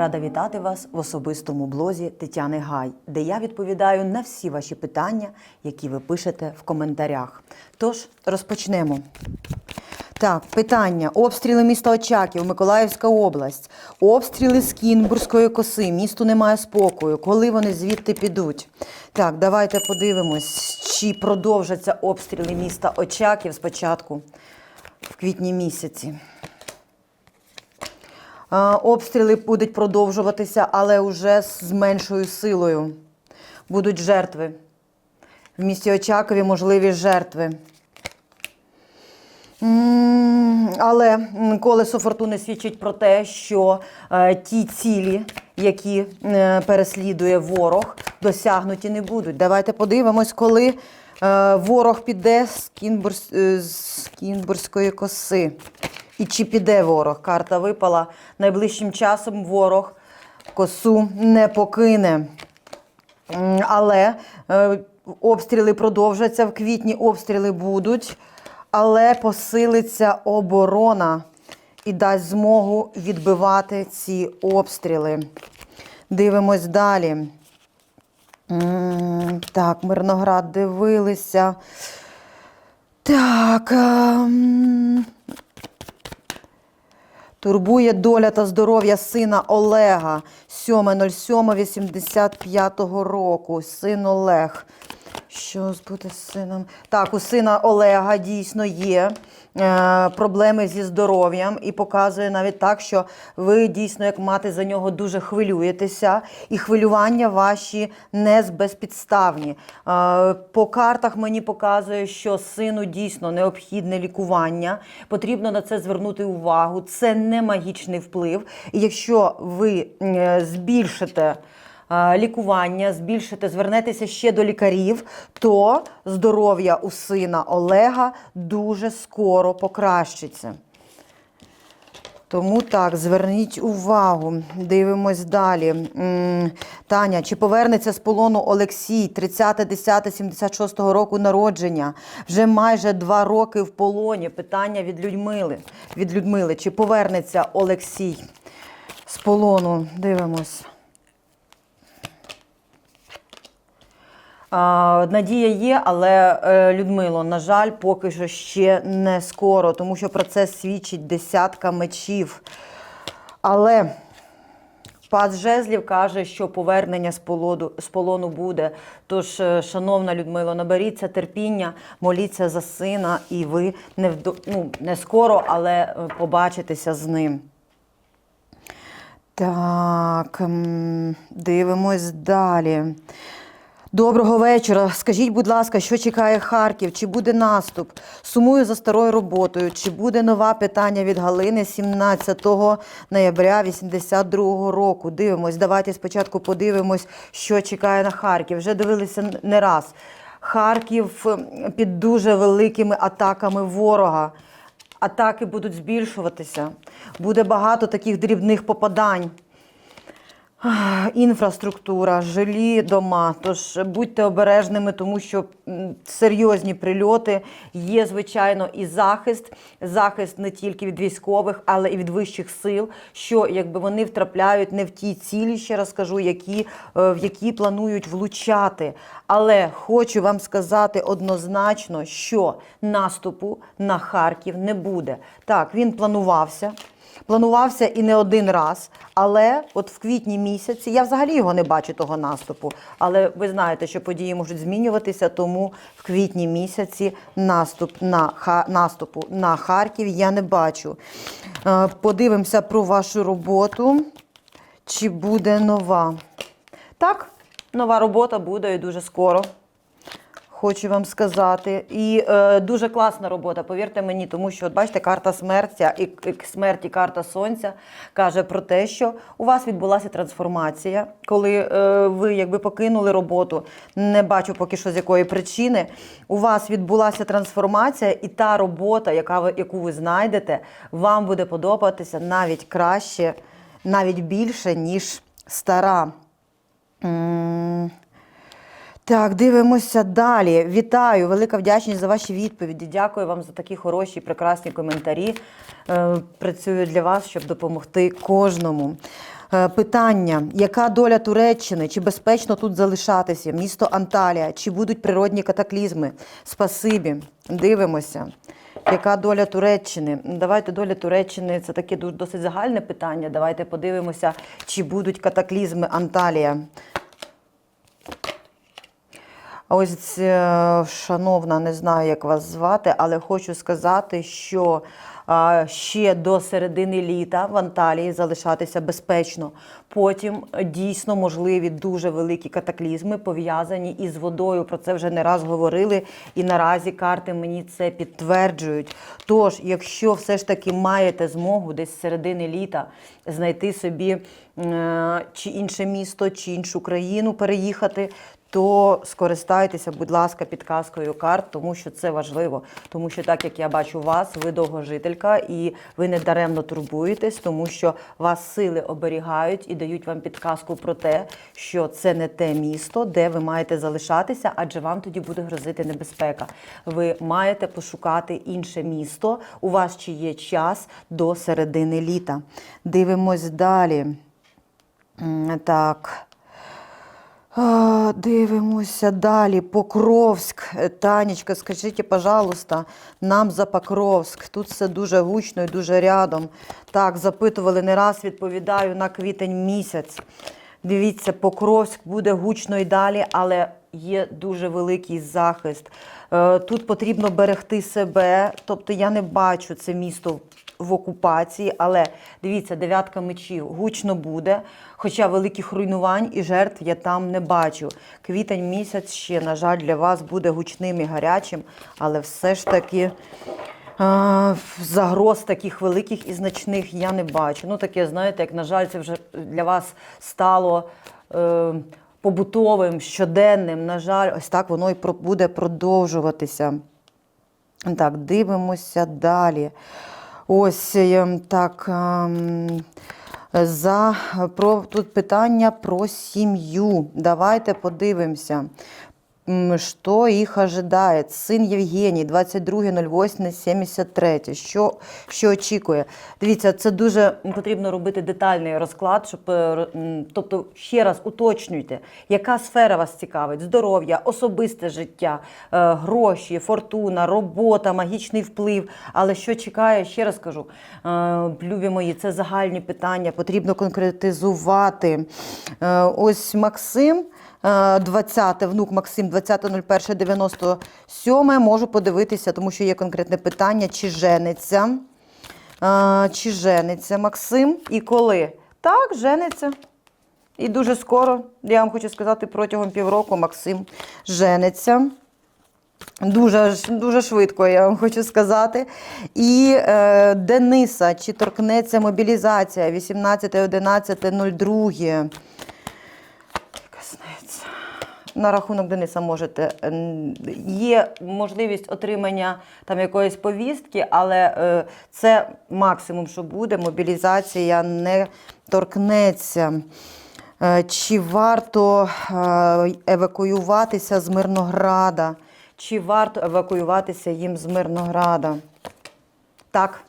Рада вітати вас в особистому блозі Тетяни Гай, де я відповідаю на всі ваші питання, які ви пишете в коментарях. Тож розпочнемо. Так, питання. Обстріли міста Очаків, Миколаївська область, обстріли з Кінбурзької коси, місту немає спокою. Коли вони звідти підуть? Так, давайте подивимось, чи продовжаться обстріли міста Очаків спочатку в квітні місяці. А, Обстріли будуть продовжуватися, але вже з меншою силою. Будуть жертви. В місті Очакові можливі жертви. Але колесо фортуни свідчить про те, що е, ті цілі, які е, переслідує ворог, досягнуті не будуть. Давайте подивимось, коли е, ворог піде е, з Кінбурзької коси. І чи піде ворог? Карта випала. Найближчим часом ворог косу не покине. Але е, обстріли продовжаться. В квітні обстріли будуть, але посилиться оборона і дасть змогу відбивати ці обстріли. Дивимось далі. Так, Мирноград дивилися. Так. Турбує доля та здоров'я сина Олега 7.07.85 року. Син Олег. Що буде з сином? Так, у сина Олега дійсно є е, проблеми зі здоров'ям і показує навіть так, що ви дійсно, як мати, за нього дуже хвилюєтеся, і хвилювання ваші не безпідставні. Е, по картах мені показує, що сину дійсно необхідне лікування. Потрібно на це звернути увагу. Це не магічний вплив. І якщо ви е, збільшите лікування, збільшите, звернетеся ще до лікарів, то здоров'я у сина Олега дуже скоро покращиться. Тому так, зверніть увагу. Дивимось далі. Таня, чи повернеться з полону Олексій 30.10.76 року народження? Вже майже два роки в полоні. Питання від Людмили. Від Людмили. Чи повернеться Олексій з полону? Дивимось. Надія є, але е, Людмило, на жаль, поки що ще не скоро, тому що про це свідчить десятка мечів. Але пас Жезлів каже, що повернення з полону, з полону буде. Тож, е, шановна Людмило, наберіться терпіння, моліться за сина, і ви не, ну, не скоро, але е, побачитеся з ним. Так, дивимось далі. Доброго вечора. Скажіть, будь ласка, що чекає Харків? Чи буде наступ? Сумую за старою роботою. Чи буде нова питання від Галини 17 ноября 82 року? Дивимось. Давайте спочатку подивимось, що чекає на Харків. Вже дивилися не раз. Харків під дуже великими атаками ворога. Атаки будуть збільшуватися. Буде багато таких дрібних попадань. Інфраструктура, жилі дома. Тож будьте обережними, тому що серйозні прильоти є, звичайно, і захист. Захист не тільки від військових, але і від вищих сил, що якби вони втрапляють не в ті цілі, ще раз кажу, які, е, в які планують влучати. Але хочу вам сказати однозначно, що наступу на Харків не буде. Так, він планувався. Планувався і не один раз, але от в квітні місяці я взагалі його не бачу того наступу. Але ви знаєте, що події можуть змінюватися, тому в квітні місяці наступ на Ха- наступу на Харків я не бачу. Е, Подивимося про вашу роботу. Чи буде нова? Так, нова робота буде і дуже скоро. Хочу вам сказати. І е, дуже класна робота, повірте мені, тому що, от бачите, карта смерті і, і смерті, карта сонця каже про те, що у вас відбулася трансформація, коли е, ви якби покинули роботу. Не бачу поки що з якої причини. У вас відбулася трансформація, і та робота, яка ви, яку ви знайдете, вам буде подобатися навіть краще, навіть більше, ніж стара. Так, дивимося далі. Вітаю, велика вдячність за ваші відповіді. Дякую вам за такі хороші, прекрасні коментарі. Е, Працюю для вас, щоб допомогти кожному. Е, Питання: яка доля Туреччини? Чи безпечно тут залишатися? Місто Анталія, чи будуть природні катаклізми? Спасибі. Дивимося. Яка доля Туреччини? Давайте доля Туреччини це таке досить загальне питання. Давайте подивимося, чи будуть катаклізми Анталія. Ось, е, шановна, не знаю, як вас звати, але хочу сказати, що ще до середини літа в Анталії залишатися безпечно. Потім дійсно можливі дуже великі катаклізми, пов'язані із водою. Про це вже не раз говорили, і наразі карти мені це підтверджують. Тож, якщо все ж таки маєте змогу десь з середини літа знайти собі е, чи інше місто, чи іншу країну переїхати, то скористайтеся, будь ласка, підказкою карт, тому що це важливо. Тому що, так як я бачу вас, ви довгожителька, і ви не даремно турбуєтесь, тому що вас сили оберігають і дають вам підказку про те, що це не те місто, де ви маєте залишатися, адже вам тоді буде грозити небезпека. Ви маєте пошукати інше місто. У вас ще є час до середини літа. Дивимось далі. Так. Дивимося далі. Покровськ. Е, Танечка, скажіть, пожалуйста, нам за Покровськ. Тут все дуже гучно і дуже рядом. Так, запитували не раз, відповідаю на квітень місяць. Дивіться, Покровськ буде гучно і далі, але є дуже великий захист. Е, Тут потрібно берегти себе. Тобто я не бачу це місто в окупації, але дивіться, дев'ятка мечів гучно буде, хоча великих руйнувань і жертв я там не бачу. Квітень місяць ще, на жаль, для вас буде гучним і гарячим, але все ж таки. Загроз таких великих і значних я не бачу. Ну, таке, знаєте, як, на жаль, це вже для вас стало е, побутовим, щоденним. На жаль, ось так воно і буде продовжуватися. Так, дивимося далі. Ось ем, так. ем, За про тут питання про сім'ю. Давайте подивимося. Що їх ожидає? Син Євгеній, 22.08.73. Що, що очікує? Дивіться, це дуже потрібно робити детальний розклад, щоб, е, тобто, ще раз уточнюйте, яка сфера вас цікавить: здоров'я, особисте життя, е, гроші, фортуна, робота, магічний вплив. Але що чекає, ще раз кажу, е, любі мої, це загальні питання, потрібно конкретизувати. Ось Максим. Е, 20, внук Максим, 20.01.97. Можу подивитися, тому що є конкретне питання, чи жениться. Чи жениться Максим і коли? Так, жениться. І дуже скоро, я вам хочу сказати, протягом півроку Максим жениться. Дуже, дуже швидко, я вам хочу сказати. І е, Дениса, чи торкнеться мобілізація 18.11.02. Коснеться. На рахунок Дениса можете. Є можливість отримання там якоїсь повістки, але е, це максимум, що буде. Мобілізація не торкнеться. Е, Чи варто е, евакуюватися з Мирнограда? Чи варто евакуюватися їм з Мирнограда? Так.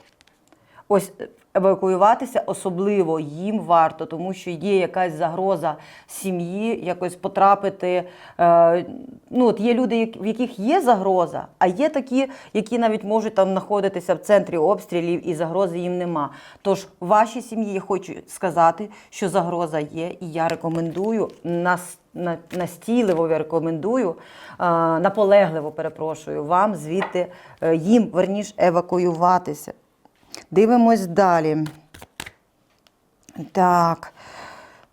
Ось евакуюватися особливо їм варто, тому що є якась загроза сім'ї, якось потрапити. Е, ну, от є люди, в яких є загроза, а є такі, які навіть можуть там знаходитися в центрі обстрілів і загрози їм нема. Тож вашій сім'ї я хочу сказати, що загроза є, і я рекомендую нас. на- Настійливо я рекомендую, е, наполегливо перепрошую вам звідти е, їм верніш евакуюватися. Дивимось далі. Так,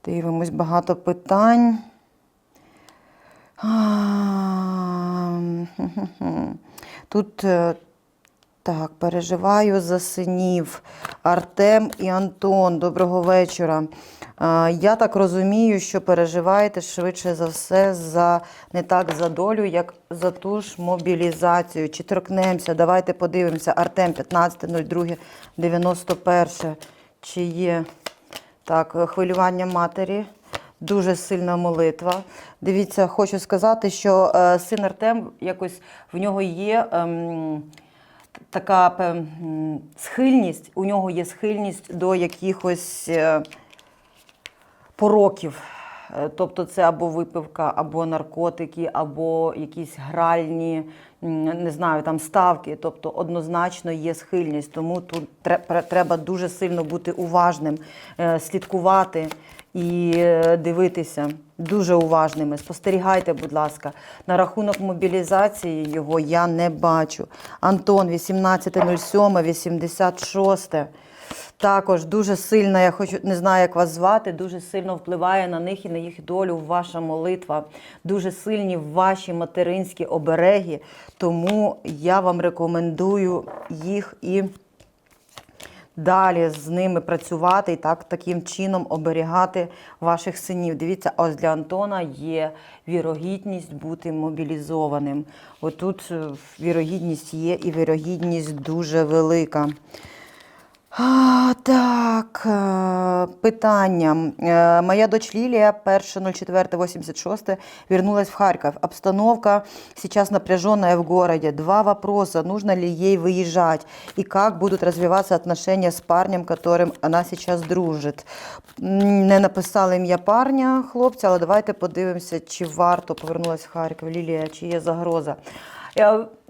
дивимось багато питань. Тут е, так, переживаю за синів Артем і Антон. Доброго вечора. Я так розумію, що переживаєте швидше за все за не так за долю, як за ту ж мобілізацію. Чи торкнемося? Давайте подивимося. Артем 15.02.91. Чи є так, хвилювання матері. Дуже сильна молитва. Дивіться, хочу сказати, що е, син Артем якось в нього є ем, така схильність, у нього є схильність до якихось. Е, пороків. Е, Тобто це або випивка, або наркотики, або якісь гральні, не знаю, там ставки. Тобто однозначно є схильність. Тому тут тре- треба дуже сильно бути уважним, е, слідкувати і е, дивитися. Дуже уважними. Спостерігайте, будь ласка. На рахунок мобілізації його я не бачу. Антон, 18.07, 86. Також дуже сильно, я хочу не знаю, як вас звати, дуже сильно впливає на них і на їх долю ваша молитва. Дуже сильні ваші материнські обереги. Тому я вам рекомендую їх і далі з ними працювати і так таким чином оберігати ваших синів. Дивіться, ось для Антона є вірогідність бути мобілізованим. Отут е, вірогідність є, і вірогідність дуже велика. Так, е, питання. Е, Моя дочь Лилия, 1.04.86, вернулась в Харьков. Обстановка сейчас напряженная в городе. Два вопроса. Нужно ли ей выезжать? И как будут развиваться отношения с парнем, которым она сейчас дружит? Не написали ім'я парня, хлопця, але давайте подивимося, чи варто повернулась в Харків Лілія, чи є загроза.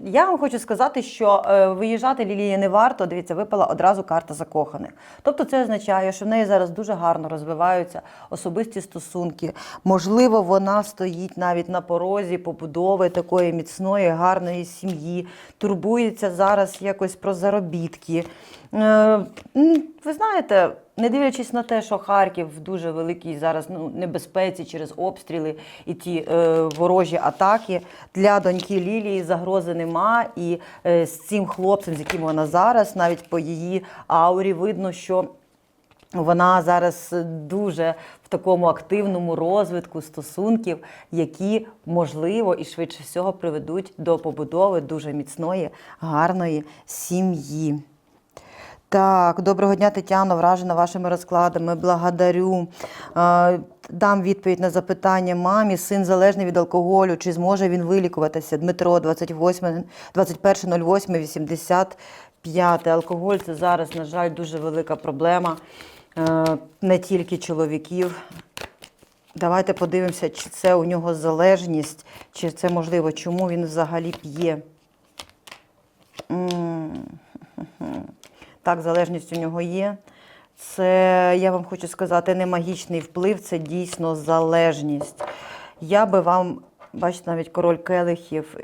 Я вам хочу сказати, що е, виїжджати Лілії не варто. Дивіться, випала одразу карта закоханих. Тобто це означає, що в неї зараз дуже гарно розвиваються особисті стосунки. Можливо, вона стоїть навіть на порозі побудови такої міцної, гарної сім'ї, турбується зараз якось про заробітки. Е, Ви знаєте, не дивлячись на те, що Харків в дуже великій зараз ну, небезпеці через обстріли і ті е, ворожі атаки, для доньки Лілії загрози нема. І е, з цим хлопцем, з яким вона зараз, навіть по її аурі, видно, що вона зараз дуже в такому активному розвитку стосунків, які можливо і швидше всього приведуть до побудови дуже міцної, гарної сім'ї. Так, доброго дня, Тетяно, вражена вашими розкладами. Благодарю. Дам відповідь на запитання мамі. Син залежний від алкоголю. Чи зможе він вилікуватися? Дмитро, 28, 21.08.85. Алкоголь це зараз, на жаль, дуже велика проблема. Е, Не тільки чоловіків. Давайте подивимося, чи це у нього залежність, чи це можливо, чому він взагалі п'є. Так, залежність у нього є. Це, я вам хочу сказати, не магічний вплив, це дійсно залежність. Я би вам, бачите, навіть король келихів,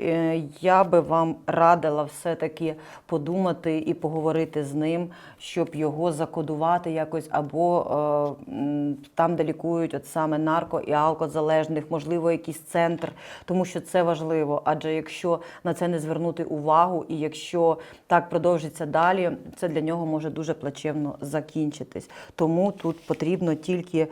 я би вам радила все-таки подумати і поговорити з ним, щоб його закодувати якось, або е, там, де лікують от саме нарко і алкозалежних, можливо, якийсь центр, тому що це важливо. Адже якщо на це не звернути увагу, і якщо так продовжиться далі, це для нього може дуже плачевно закінчитись. Тому тут потрібно тільки.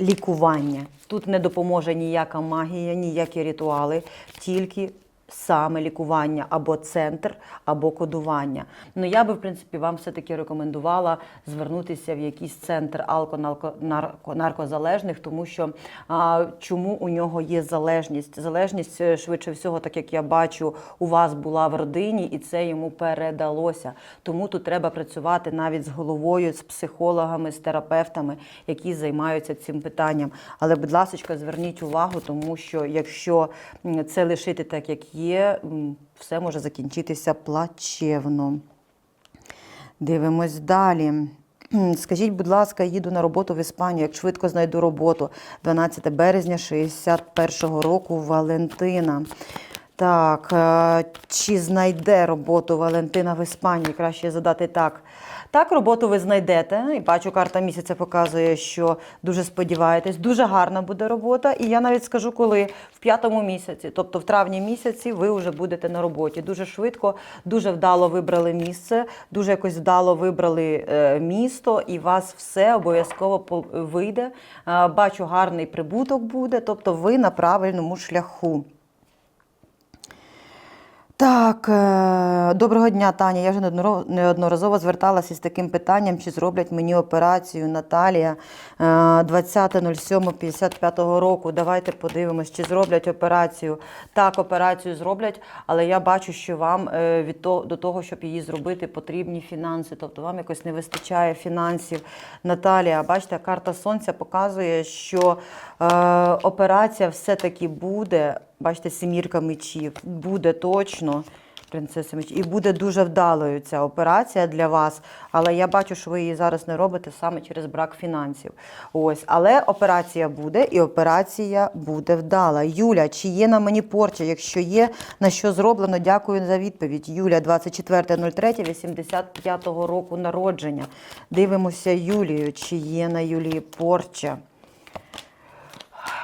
Лікування. Тут не допоможе ніяка магія, ніякі ритуали, тільки саме лікування або центр, або кодування. Ну я би, в принципі, вам все-таки рекомендувала звернутися в якийсь центр алко-наркозалежних, тому що а, чому у нього є залежність? Залежність е, швидше всього, так як я бачу, у вас була в родині, і це йому передалося. Тому тут треба працювати навіть з головою, з психологами, з терапевтами, які займаються цим питанням. Але, будь ласка, зверніть увагу, тому що якщо це лишити так, як є, все може закінчитися плачевно. Дивимось далі. Скажіть, будь ласка, їду на роботу в Іспанію, як швидко знайду роботу. 12 березня 61-го року Валентина. Так, е, чи знайде роботу Валентина в Іспанії? Краще задати так. Так, роботу ви знайдете. І бачу, карта місяця показує, що дуже сподіваєтесь. Дуже гарна буде робота. І я навіть скажу, коли в п'ятому місяці, тобто в травні місяці, ви вже будете на роботі. Дуже швидко, дуже вдало вибрали місце, дуже якось вдало вибрали е, місто, і вас все обов'язково вийде. Е, Бачу, гарний прибуток буде, тобто ви на правильному шляху. Так, е, доброго дня, Таня. Я вже неодноразово зверталася з таким питанням, чи зроблять мені операцію Наталія е, 20.07.55 року. Давайте подивимось, чи зроблять операцію. Так, операцію зроблять, але я бачу, що вам е, від того, до того, щоб її зробити, потрібні фінанси. Тобто вам якось не вистачає фінансів. Наталія, бачите, карта Сонця показує, що е, операція все-таки буде. Бачите, семірка мечів. Буде точно. Принцеса меч. І буде дуже вдалою ця операція для вас. Але я бачу, що ви її зараз не робите саме через брак фінансів. Ось, але операція буде, і операція буде вдала. Юля, чи є на мені порча? Якщо є, на що зроблено? Дякую за відповідь. Юля, 24.03.85 року народження. Дивимося Юлію, чи є на Юлії порча.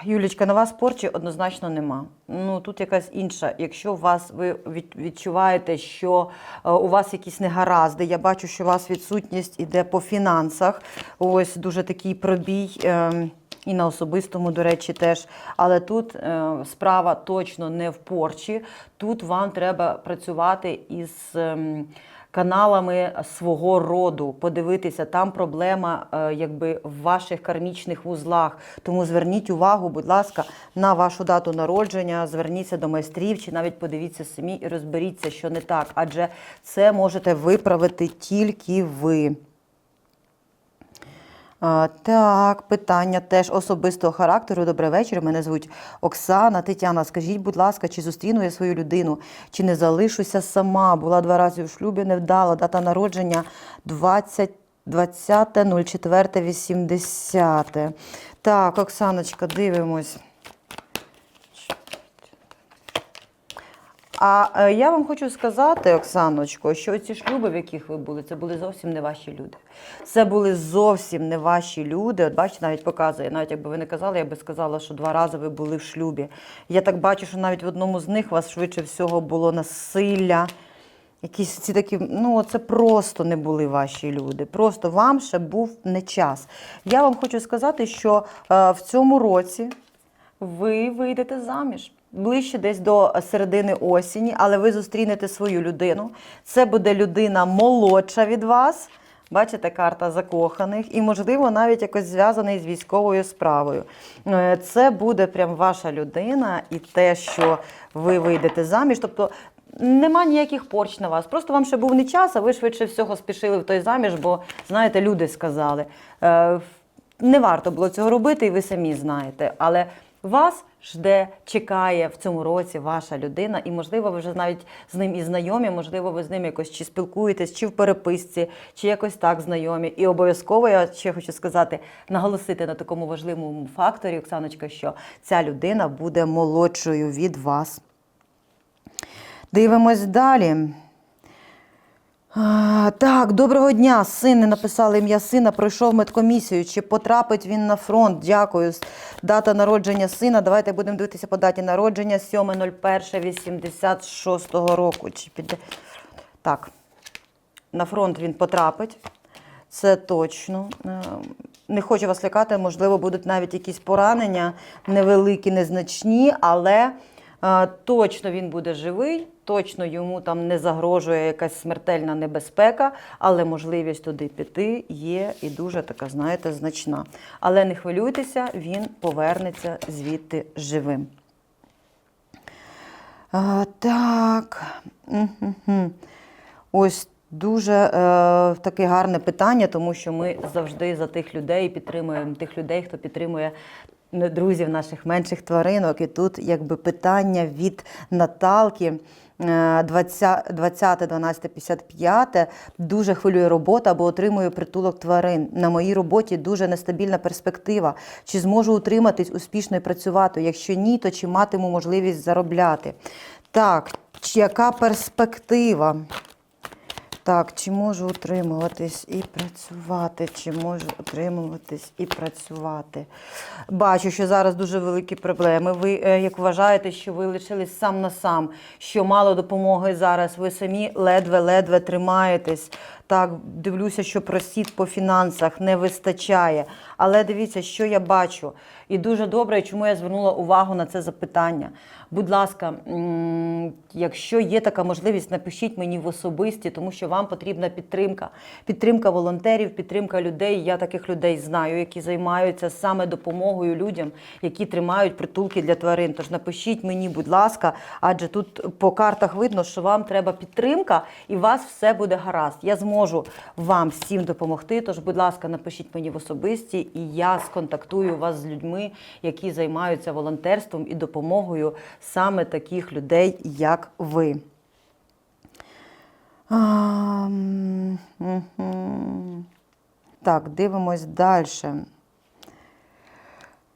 Юлічка, на вас порчі однозначно нема. Ну тут якась інша. Якщо вас ви відчуваєте, що е, у вас якісь негаразди, я бачу, що у вас відсутність іде по фінансах. Ось дуже такий пробій. е, і на особистому, до речі, теж. Але тут е, справа точно не в порчі. Тут вам треба працювати із ем, каналами свого роду, подивитися, там проблема е, якби в ваших кармічних вузлах. Тому зверніть увагу, будь ласка, на вашу дату народження, зверніться до майстрів чи навіть подивіться самі і розберіться, що не так. Адже це можете виправити тільки ви. Так, питання теж особистого характеру. Добрий вечір. Мене звуть Оксана. Тетяна, скажіть, будь ласка, чи зустріну я свою людину, чи не залишуся сама? Була два рази в шлюбі, невдала. Дата народження 20 20.04.80. Так, Оксаночка, дивимось. А е, я вам хочу сказати, Оксаночко, що ці шлюби, в яких ви були, це були зовсім не ваші люди. Це були зовсім не ваші люди. От бачите, навіть показує, навіть якби ви не казали, я би сказала, що два рази ви були в шлюбі. Я так бачу, що навіть в одному з них вас швидше всього було насилля. Якісь ці такі, ну це просто не були ваші люди. Просто вам ще був не час. Я вам хочу сказати, що е, в цьому році ви вийдете заміж. Ближче десь до середини осені, але ви зустрінете свою людину. Це буде людина молодша від вас. Бачите, карта закоханих, і, можливо, навіть якось зв'язаний з військовою справою. Е, Це буде прям ваша людина і те, що ви вийдете заміж. Тобто нема ніяких порч на вас. Просто вам ще був не час, а ви швидше всього спішили в той заміж, бо знаєте, люди сказали. Е, Не варто було цього робити, і ви самі знаєте. Але вас жде, чекає в цьому році ваша людина, і можливо, ви вже навіть з ним і знайомі, можливо, ви з ним якось чи спілкуєтесь, чи в переписці, чи якось так знайомі. І обов'язково я ще хочу сказати, наголосити на такому важливому факторі, Оксаночка, що ця людина буде молодшою від вас. Дивимось далі. А, так, доброго дня. Син не написали ім'я сина, пройшов медкомісію. Чи потрапить він на фронт? Дякую. Дата народження сина. Давайте будемо дивитися по даті народження 7.01.86 року. Чи піде? Так, на фронт він потрапить. Це точно. Е, Не хочу вас лякати, можливо, будуть навіть якісь поранення, невеликі, незначні, але точно він буде живий, точно йому там не загрожує якась смертельна небезпека, але можливість туди піти є і дуже така, знаєте, значна. Але не хвилюйтеся, він повернеться звідти живим. А, так. Ось дуже е, таке гарне питання, тому що ми завжди за тих людей підтримуємо тих людей, хто підтримує друзів наших менших тваринок. І тут якби питання від Наталки. е, 20 20.12.55 дуже хвилює робота, бо отримую притулок тварин. На моїй роботі дуже нестабільна перспектива. Чи зможу утриматись успішно і працювати? Якщо ні, то чи матиму можливість заробляти? Так, чи яка перспектива? Так, чи можу утримуватись і працювати? Чи можу утримуватись і працювати? Бачу, що зараз дуже великі проблеми. Ви е, як вважаєте, що ви лишились сам на сам, що мало допомоги зараз, ви самі ледве-ледве тримаєтесь. Так, дивлюся, що просід по фінансах не вистачає. Але дивіться, що я бачу. І дуже добре, чому я звернула увагу на це запитання. Будь ласка, якщо є така можливість, напишіть мені в особисті, тому що вам потрібна підтримка. Підтримка волонтерів, підтримка людей. Я таких людей знаю, які займаються саме допомогою людям, які тримають притулки для тварин. Тож напишіть мені, будь ласка, адже тут по картах видно, що вам треба підтримка, і у вас все буде гаразд. Я зможу вам всім допомогти. Тож, будь ласка, напишіть мені в особисті, і я сконтактую вас з людьми, які займаються волонтерством і допомогою саме таких людей, як ви. Так, дивимось далі.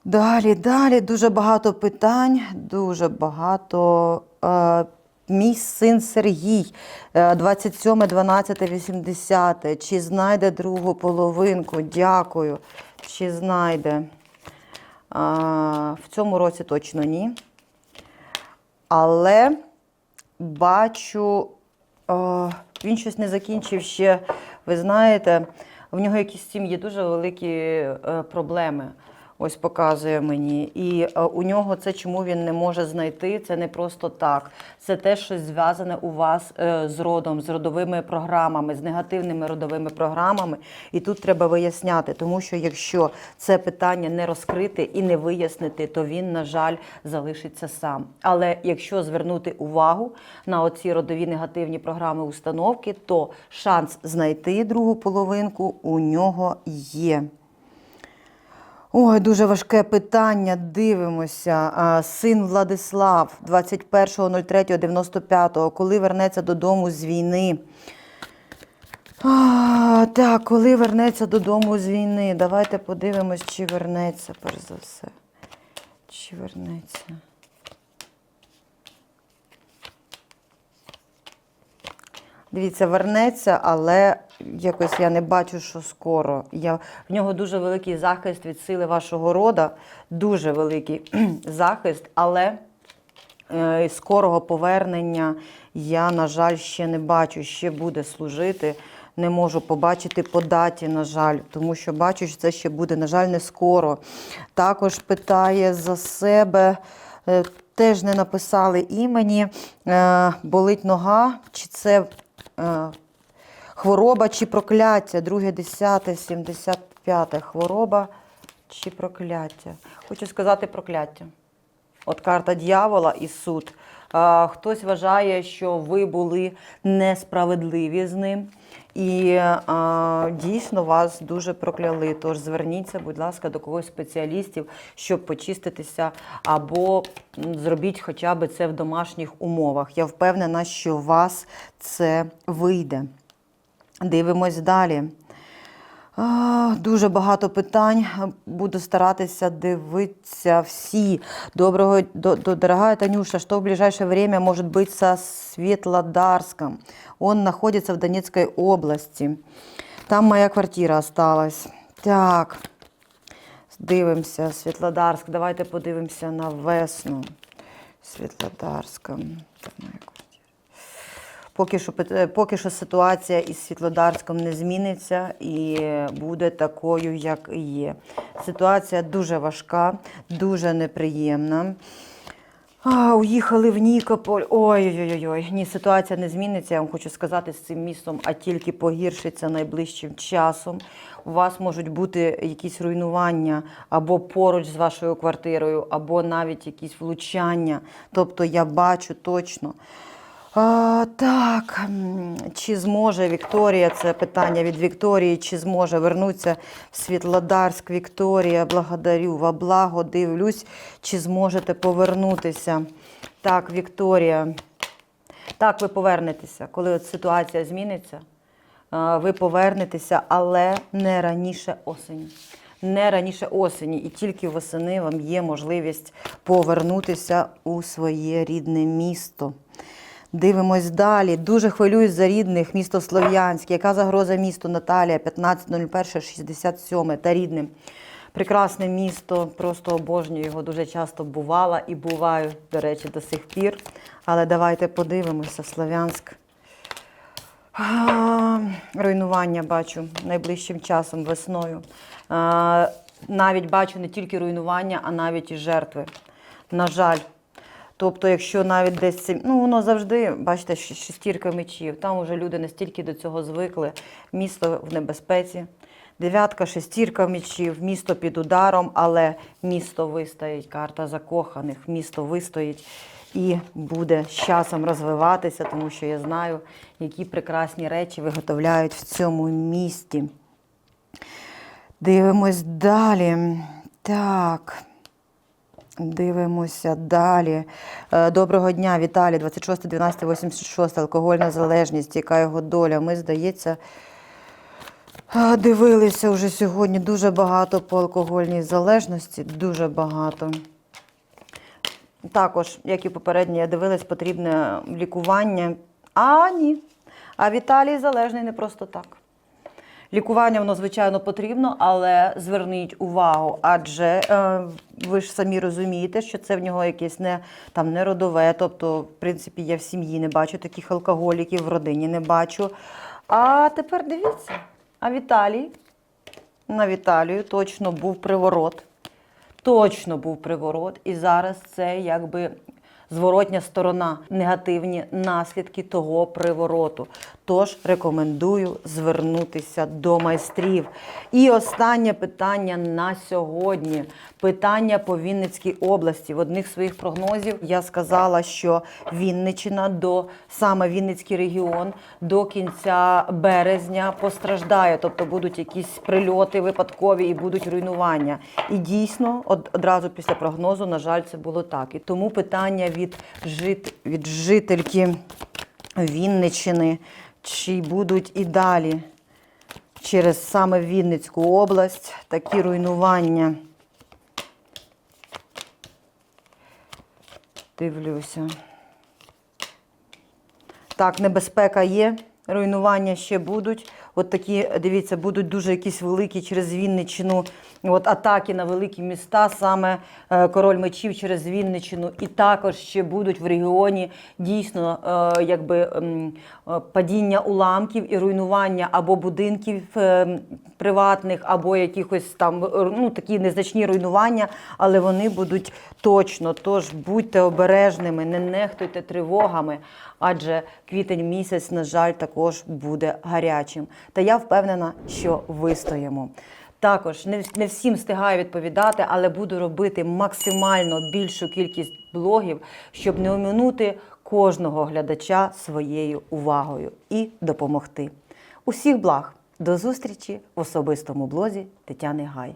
Далі, далі дуже багато питань, дуже багато. Е, мій син Сергій, е, 27, 12, 80. Чи знайде другу половинку? Дякую. Чи знайде? А, в цьому році точно ні. Але бачу, о, він щось не закінчив ще. Ви знаєте, в нього якісь сім'ї дуже великі е, проблеми. Ось показує мені. І е, у нього це чому він не може знайти. Це не просто так. Це те, що зв'язане у вас е, з родом, з родовими програмами, з негативними родовими програмами. І тут треба виясняти, тому що якщо це питання не розкрити і не вияснити, то він, на жаль, залишиться сам. Але якщо звернути увагу на оці родові негативні програми установки, то шанс знайти другу половинку у нього є. Ой, дуже важке питання. Дивимося. Син Владислав, 21.03.95, коли вернеться додому з війни. А, так, коли вернеться додому з війни. Давайте подивимось, чи вернеться, перш за все. Чи вернеться. Дивіться, вернеться, але якось я не бачу, що скоро. Я, в нього дуже великий захист від сили вашого рода, дуже великий захист, але е, скорого повернення я, на жаль, ще не бачу, ще буде служити. Не можу побачити по даті, на жаль, тому що бачу, що це ще буде, на жаль, не скоро. Також питає за себе. е, Теж не написали імені, е, болить нога, чи це е, хвороба чи прокляття, друге, десяте, сімдесят п'яте. Хвороба чи прокляття. Хочу сказати прокляття. От карта дьявола і суд. Хтось вважає, що ви були несправедливі з ним. І а, дійсно вас дуже прокляли. Тож зверніться, будь ласка, до когось спеціалістів, щоб почиститися, або зробіть хоча б це в домашніх умовах. Я впевнена, що вас це вийде. Дивимось далі. Дуже багато питань. Буду старатися дивитися всі. Доброго, до, до, дорогая Танюша, что в ближайшее время может быть со Светлодарском? Он находится в Донецкой области. Там моя квартира осталась. Так, дивимося. Світлодарськ. Давайте подивимося на весну. Світлодарська. Поки що, поки що ситуація із Світлодарськом не зміниться і буде такою, як є. Ситуація дуже важка, дуже неприємна. А, уїхали в Нікополь. Ой-ой-ой. Ні, ситуація не зміниться, я вам хочу сказати, з цим містом, а тільки погіршиться найближчим часом. У вас можуть бути якісь руйнування або поруч з вашою квартирою, або навіть якісь влучання. Тобто я бачу точно. А, так, чи зможе Вікторія, це питання від Вікторії, чи зможе вернутися в Світлодарськ Вікторія, благодарю, во благо, дивлюсь, чи зможете повернутися. Так, Вікторія. Так, ви повернетеся, коли от ситуація зміниться, ви повернетеся, але не раніше осені. Не раніше осені, і тільки восени вам є можливість повернутися у своє рідне місто. Дивимось далі. Дуже хвилююсь за рідних. Місто Слов'янськ. Яка загроза місту Наталія 15.01.67 та рідним. Прекрасне місто, просто обожнюю його. Дуже часто бувала і буваю, до речі, до сих пір. Але давайте подивимося. Слов'янськ. Руйнування бачу найближчим часом, весною. Навіть бачу не тільки руйнування, а навіть і жертви. На жаль, Тобто, якщо навіть десь ну воно завжди, бачите, шестірка мечів, там вже люди настільки до цього звикли, місто в небезпеці. Дев'ятка, шестірка мечів, місто під ударом, але місто вистоїть, карта закоханих, місто вистоїть і буде з часом розвиватися, тому що я знаю, які прекрасні речі виготовляють в цьому місті. Дивимось далі. Так. Дивимося далі. Е, Доброго дня, Віталій, 26, 12, 86, алкогольна залежність, яка його доля. Ми, здається, е, дивилися вже сьогодні дуже багато по алкогольній залежності, дуже багато. Також, як і попередньо, я дивилась, потрібне лікування. А ні. А Віталій залежний не просто так. Лікування воно, звичайно, потрібно, але зверніть увагу, адже е, ви ж самі розумієте, що це в нього якесь не, там, не родове, тобто, в принципі, я в сім'ї не бачу таких алкоголіків, в родині не бачу. А тепер дивіться, а Віталій, на Віталію точно був приворот. Точно був приворот, і зараз це якби зворотня сторона, негативні наслідки того привороту. Тож рекомендую звернутися до майстрів. І останнє питання на сьогодні. Питання по Вінницькій області. В одних своїх прогнозів я сказала, що Вінниччина до саме Вінницький регіон до кінця березня постраждає, тобто будуть якісь прильоти випадкові і будуть руйнування. І дійсно, од- одразу після прогнозу, на жаль, це було так. І тому питання від, жит, від жительки Вінниччини, чи будуть і далі через саме Вінницьку область такі руйнування. Дивлюся. Так, небезпека є, руйнування ще будуть. От такі, дивіться, будуть дуже якісь великі через Вінниччину. От атаки на великі міста, саме е, король мечів через Вінниччину. І також ще будуть в регіоні дійсно е, якби е, падіння уламків і руйнування або будинків приватних, або якихось там ну, такі незначні руйнування, але вони будуть точно. Тож будьте обережними, не нехтуйте тривогами, адже квітень місяць, на жаль, також буде гарячим. Та я впевнена, що вистоїмо. Також не, не всім встигаю відповідати, але буду робити максимально більшу кількість блогів, щоб не оминути кожного глядача своєю увагою і допомогти. Усіх благ! До зустрічі в особистому блозі Тетяни Гай.